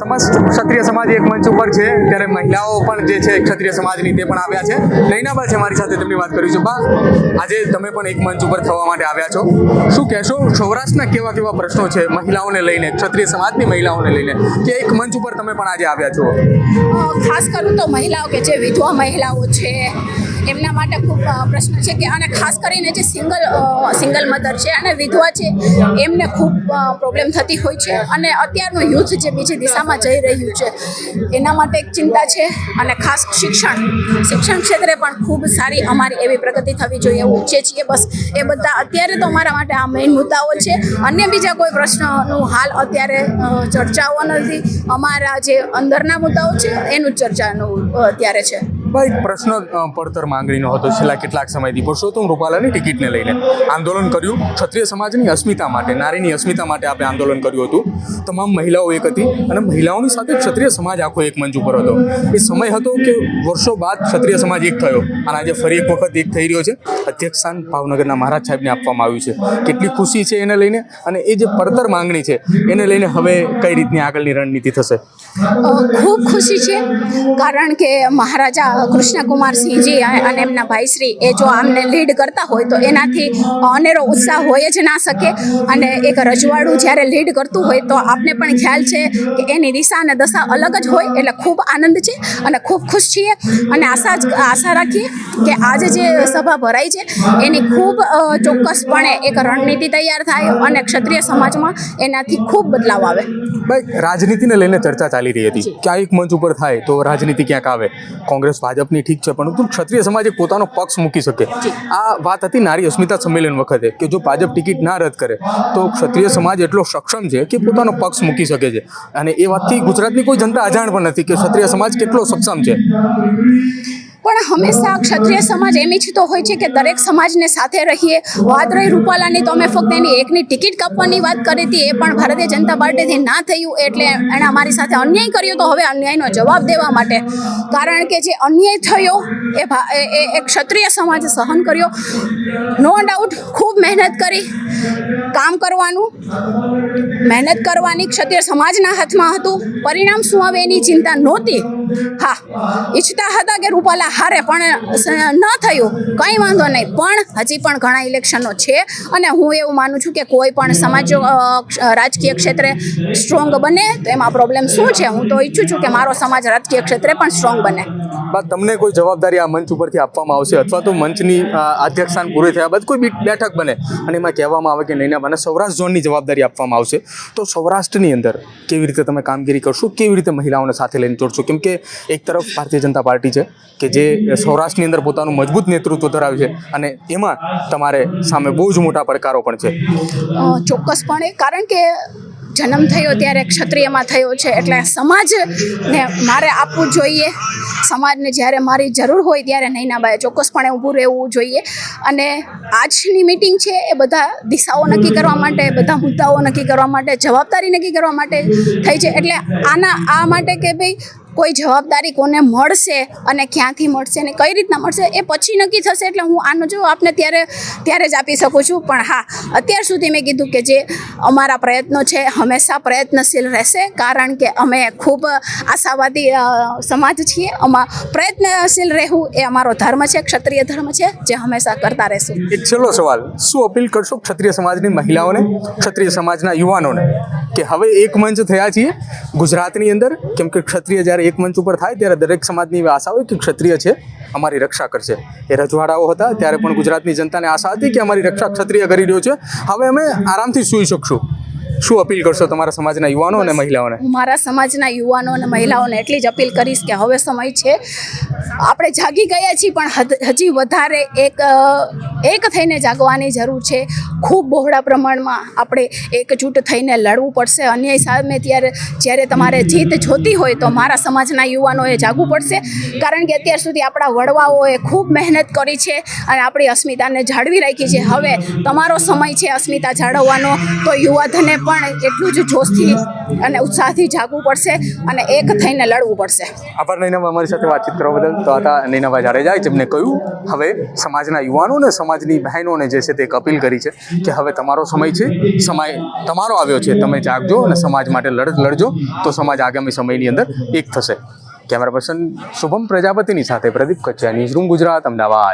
સમાજ ક્ષત્રિય સમાજ એક મંચ ઉપર છે. ત્યારે મહિલાઓ પણ જે છે ક્ષત્રિય સમાજની તે પણ આવ્યા છે. નૈનાબા છે મારી સાથે તેમની વાત કરી છું. બા, આજે તમે પણ એક મંચ ઉપર થવા માટે આવ્યા છો. શું કહેશો? સૌરાષ્ટ્રના કેવા કેવા પ્રશ્નો છે મહિલાઓને લઈને, ક્ષત્રિય સમાજની મહિલાઓને લઈને? કે એક મંચ ઉપર તમે પણ આજે આવ્યા છો? ખાસ કરું તો મહિલાઓ કે જે વિધવા મહિલાઓ છે એમના માટે ખૂબ પ્રશ્ન છે કે અને ખાસ કરીને જે સિંગલ સિંગલ મધર છે અને વિધવા છે, એમને ખૂબ પ્રોબ્લેમ થતી હોય છે. અને અત્યારનું યુથ જે બીજી દિશામાં જઈ રહ્યું છે, એના માટે એક ચિંતા છે અને ખાસ શિક્ષણ શિક્ષણ ક્ષેત્રે પણ ખૂબ સારી અમારી એવી પ્રગતિ થવી જોઈએ એવું ઈચ્છીએ છીએ. બસ એ બધા અત્યારે તો અમારા માટે આ મેઇન મુદ્દાઓ છે. અન્ય બીજા કોઈ પ્રશ્નનું હાલ અત્યારે ચર્ચાઓ નથી. અમારા જે અંદરના મુદ્દાઓ છે, એનું જ ચર્ચાનું અત્યારે છે. ભાઈ પ્રશ્ન પડતર માંગણીનો હતો. છેલ્લા કેટલાક સમયથી પુરુષોત્તમ રૂપાલાની ટિકિટને લઈને આંદોલન કર્યું. ક્ષત્રિય સમાજની અસ્મિતા માટે, નારીની અસ્મિતા માટે આપણે આંદોલન કર્યું હતું. તમામ મહિલાઓ એક હતી અને મહિલાઓની સાથે ક્ષત્રિય સમાજ આખો એક મંચ ઉપર હતો. એ સમય હતો કે વર્ષો બાદ ક્ષત્રિય સમાજ એક થયો. અને આજે ફરી એક વખત એક થઈ રહ્યો છે. અધ્યક્ષ સ્થાન ભાવનગરના મહારાજ સાહેબને આપવામાં આવ્યું છે. કેટલી ખુશી છે એને લઈને અને એ જે પડતર માંગણી છે, એને લઈને હવે કઈ રીતની આગળની રણનીતિ થશે? ખૂબ ખુશી છે. કારણ કે મહારાજા કૃષ્ણકુમારસિંહજી અને એમના ભાઈશ્રી એ જો આમને લીડ કરતા હોય તો એનાથી અનેરો ઉત્સાહ હોય જ ના શકે. અને એક રજવાડું જ્યારે લીડ કરતું હોય તો આપને પણ ખ્યાલ છે કે એની દિશા અને દશા અલગ જ હોય એટલે ખૂબ આનંદ છે અને ખૂબ ખુશ છીએ. અને આશા જ આશા રાખીએ કે આજે જે સભા ભરાઈ છે એની ખૂબ ચોક્કસપણે એક રણનીતિ તૈયાર થાય અને ક્ષત્રિય સમાજમાં એનાથી ખૂબ બદલાવ આવે. રાજનીતિને લઈને ચર્ચા ચાલી રહી હતી. ક્યાં એક મંચ ઉપર થાય તો રાજનીતિ ક્યાંક આવે? કોંગ્રેસ ભાજપની ઠીક છે પરંતુ ક્ષત્રિય સમાજે પોતાનો પક્ષ મૂકી શકે. આ વાત હતી નારી અસ્મિતા સંમેલન વખતે કે જો ભાજપ ટિકિટ ના રદ કરે તો ક્ષત્રિય સમાજ એટલો સક્ષમ છે કે પોતાનો પક્ષ મૂકી શકે છે. અને એ વાતથી ગુજરાતની કોઈ જનતા અજાણ પણ નથી કે ક્ષત્રિય સમાજ કેટલો સક્ષમ છે. પણ હંમેશા ક્ષત્રિય સમાજ એમ ઈચ્છતો હોય છે કે દરેક સમાજને સાથે રહીએ. વાત રહી રૂપાલાની તો અમે ફક્ત એની એકની ટિકિટ કાપવાની વાત કરી હતી, એ પણ ભારતીય જનતા પાર્ટીથી ના થયું, એટલે એણે અમારી સાથે અન્યાય કર્યો તો હવે અન્યાયનો જવાબ દેવા માટે. કારણ કે જે અન્યાય થયો, એ એ ક્ષત્રિય સમાજે સહન કર્યો. નો ડાઉટ ખૂબ મહેનત કરી કામ કરવાનું. મહેનત કરવાની ક્ષત્રિય સમાજના હાથમાં હતું. પરિણામ શું આવે એની ચિંતા નહોતી. હા ઈચ્છતા હતા કે રૂપાલા હારે પણ ન થયું. કંઈ વાંધો નહીં. પણ હજી પણ ઘણા ઇલેક્શનો છે અને હું એવું માનું છું કે કોઈ પણ સમાજ રાજકીય ક્ષેત્રે સ્ટ્રોંગ બને તો એમાં પ્રોબ્લેમ શું છે? હું તો ઈચ્છું છું કે મારો સમાજ રાજકીય ક્ષેત્રે પણ સ્ટ્રોંગ બને. તમને કોઈ જવાબદારી આ મંચ ઉપરથી આપવામાં આવશે? અથવા તો મંચની અ, અધ્યક્ષ સ્થાન પૂરું થયા બાદ કોઈ બેઠક બને? અને એમાં કહેવામાં આવે કે નૈનાબાને સૌરાષ્ટ્ર ઝોનની જવાબદારી આપવામાં આવશે. તો સૌરાષ્ટ્રની અંદર કેવી રીતે તમે કામગીરી કરશો? કેવી રીતે મહિલાઓને સાથે લઈને જોડશો કેમ કે એક તરફ ભારતીય જનતા પાર્ટી છે કે જે સૌરાષ્ટ્રની અંદર પોતાનું મજબૂત નેતૃત્વ ધરાવે છે અને એમાં તમારે સામે બહુ જ મોટા પડકારો પણ છે. ચોક્કસપણે, કારણ કે જન્મ થયો ત્યારે ક્ષત્રિયમાં થયો છે. એટલે સમાજને મારે આપવું જોઈએ. સમાજને જ્યારે મારી જરૂર હોય ત્યારે નૈનાબાએ ચોક્કસપણે ઊભું રહેવું જોઈએ. અને આજની મિટિંગ છે એ બધા દિશાઓ નક્કી કરવા માટે, બધા મુદ્દાઓ નક્કી કરવા માટે, જવાબદારી નક્કી કરવા માટે થઈ છે. એટલે આના, આ માટે કે ભાઈ કોઈ જવાબદારી કોને મળશે અને ક્યાંથી મળશે અને કઈ રીતના મળશે એ પછી નક્કી થશે. એટલે હું આનો જો આપને ત્યારે ત્યારે જ આપી શકું છું. પણ હા, અત્યાર સુધી મેં કીધું કે જે અમારા પ્રયત્નો છે, હંમેશા પ્રયત્નશીલ રહેશે. કારણ કે અમે ખૂબ આશાવાદી સમાજ છીએ. અમા પ્રયત્નશીલ રહેવું એ અમારો ધર્મ છે, ક્ષત્રિય ધર્મ છે, જે હંમેશા કરતા રહેશું. એક છેલ્લો સવાલ. શું અપીલ કરશો ક્ષત્રિય સમાજની મહિલાઓને, ક્ષત્રિય સમાજના યુવાનોને, કે હવે એક મંચ થયા છીએ ગુજરાતની અંદર? કેમ કે ક્ષત્રિય જ્યારે એક મંચ ઉપર થાય ત્યારે દરેક સમાજની આશા હોય કે ક્ષત્રિય છે અમારી રક્ષા કરશે. એ રજવાડાઓ હતા ત્યારે પણ ગુજરાતની જનતાને આશા હતી કે અમારી રક્ષા ક્ષત્રિય કરી રહ્યો છે. હવે અમે આરામથી સૂઈ શકશું. શું અપીલ કરશો તમારા સમાજના યુવાનો અને મહિલાઓને? મારા સમાજના યુવાનો અને મહિલાઓને એટલી જ અપીલ કરીશ કે હવે સમય છે. આપણે જાગી ગયા છીએ પણ હજી વધારે એક એક થઈને જાગવાની જરૂર છે. ખૂબ બહોળા પ્રમાણમાં આપણે એકજૂટ થઈને લડવું પડશે. અન્યાય સામે ત્યારે જ્યારે તમારે જીત જોતી હોય તો મારા સમાજના યુવાનોએ જાગવું પડશે. કારણ કે અત્યાર સુધી આપણા વડવાઓએ ખૂબ મહેનત કરી છે અને આપણી અસ્મિતાને જાળવી રાખી છે. હવે તમારો સમય છે અસ્મિતા જાળવવાનો. તો યુવાધને પણ એટલું જ જોશથી અને ઉત્સાહથી જાગવું પડશે અને એક થઈને લડવું પડશે. આભાર નૈનાભાઈ અમારી સાથે વાતચીત કરવા બદલ. તો હતા નૈનાભાઈ જાડેજા, જેમને કહ્યું, હવે સમાજના યુવાનો અને સમાજ સમાજની બહેનોને જે છે તે એક અપીલ કરી છે કે હવે તમારો સમય છે, સમય તમારો આવ્યો છે, તમે જાગજો અને સમાજ માટે લડત લડજો, તો સમાજ આગામી સમયની અંદર એક થશે. કેમેરા પર્સન શુભમ પ્રજાપતિની સાથે પ્રદીપ કચ્છા, ન્યૂઝ રૂમ ગુજરાત, અમદાવાદ.